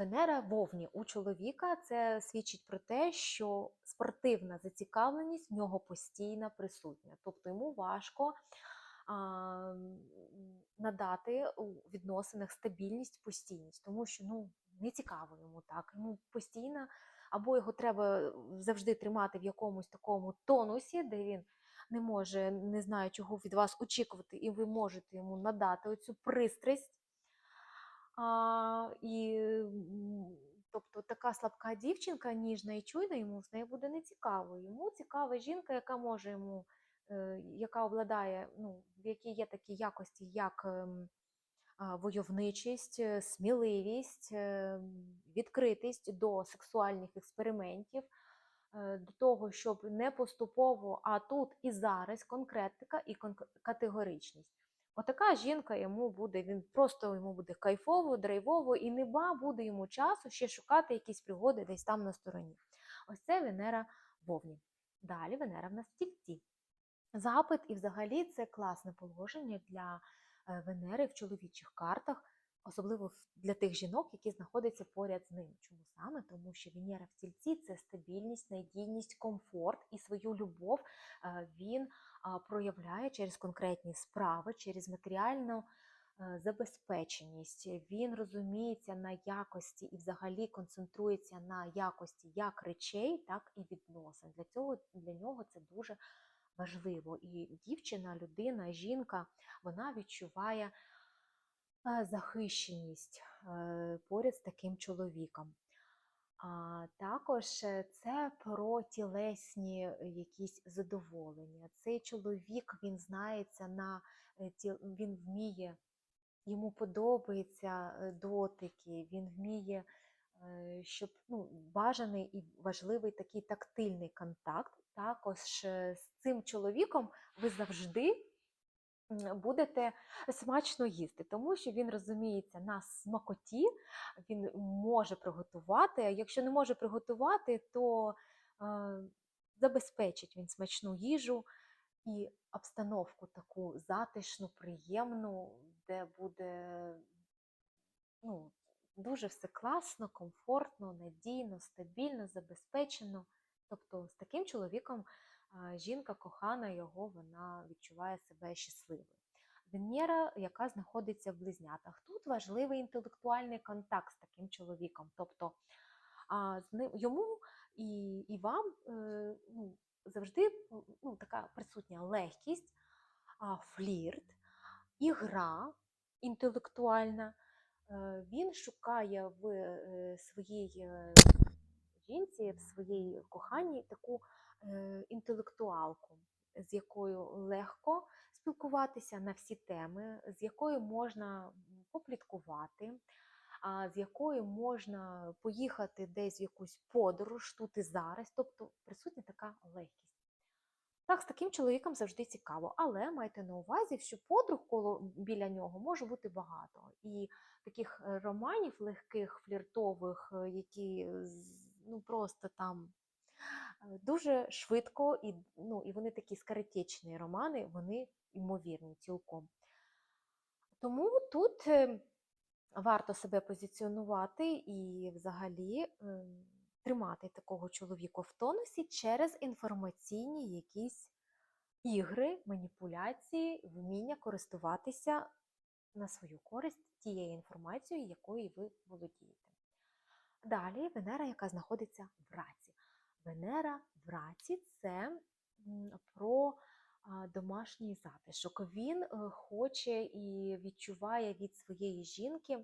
Венера вовні у чоловіка це свідчить про те, що спортивна зацікавленість в нього постійно присутня. Тобто йому важко а, надати у відносинах стабільність, постійність, тому що ну, не цікаво йому так. Йому постійно або його треба завжди тримати в якомусь такому тонусі, де він не може, не знає, чого від вас очікувати, і ви можете йому надати оцю пристрасть. А, і, тобто така слабка дівчинка, ніжна і чуйна, йому з нею буде нецікаво. Йому цікава жінка, яка може йому, е, яка обладає, ну, в якій є такі якості, як ем, войовничість, е, сміливість, е, відкритість до сексуальних експериментів, до того, щоб не поступово, а тут і зараз конкретика і категоричність. Отака жінка йому буде, він просто йому буде кайфово, драйвово, і неба буде йому часу ще шукати якісь пригоди десь там на стороні. Ось це Венера вовні. Далі Венера в нас в тільці. Запит і взагалі це класне положення для е, Венери в чоловічих картах, особливо для тих жінок, які знаходяться поряд з ним. Чому саме? Тому що Венера в тільці це стабільність, надійність, комфорт і свою любов е, він проявляє через конкретні справи, через матеріальну е, забезпеченість. Він розуміється на якості і взагалі концентрується на якості як речей, так і відносин. Для цього для нього це дуже важливо. І дівчина, людина, жінка, вона відчуває захищеність е, поряд з таким чоловіком. А також е, це про тілесні е, якісь задоволення. Цей чоловік він знається на він вміє, йому подобаються дотики, він вміє, щоб ну, бажаний і важливий такий тактильний контакт. Також з цим чоловіком ви завжди будете смачно їсти, тому що він розуміється на смакоті, він може приготувати. А якщо не може приготувати, то е, забезпечить він смачну їжу і обстановку таку затишну, приємну, де буде ну, дуже все класно, комфортно, надійно, стабільно, забезпечено. Тобто з таким чоловіком жінка кохана його, вона відчуває себе щасливою. Венера, яка знаходиться в близнятах. Тут важливий інтелектуальний контакт з таким чоловіком. Тобто а, з ним, йому і, і вам е, ну, завжди ну, така присутня легкість, а, флірт, ігра інтелектуальна. Е, Він шукає в е, своїй е, жінці, в своїй коханій таку е, інтелектуалку, з якою легко спілкуватися на всі теми, з якою можна попліткувати, з якою можна поїхати десь в якусь подорож тут і зараз. Тобто присутня така легкість. Так, з таким чоловіком завжди цікаво, але майте на увазі, що подруг коло біля нього може бути багато. І таких е, романів легких, фліртових, е, які ну, просто там е, дуже швидко, і, ну, і вони такі скоротечні романи, вони ймовірні цілком. Тому тут е, варто себе позиціонувати і взагалі е, тримати такого чоловіка в тонусі через інформаційні якісь ігри, маніпуляції, вміння користуватися на свою користь тією інформацією, якою ви володієте. Далі Венера, яка знаходиться в раці. Венера в раці це про домашній затишок. Він е, хоче і відчуває від своєї жінки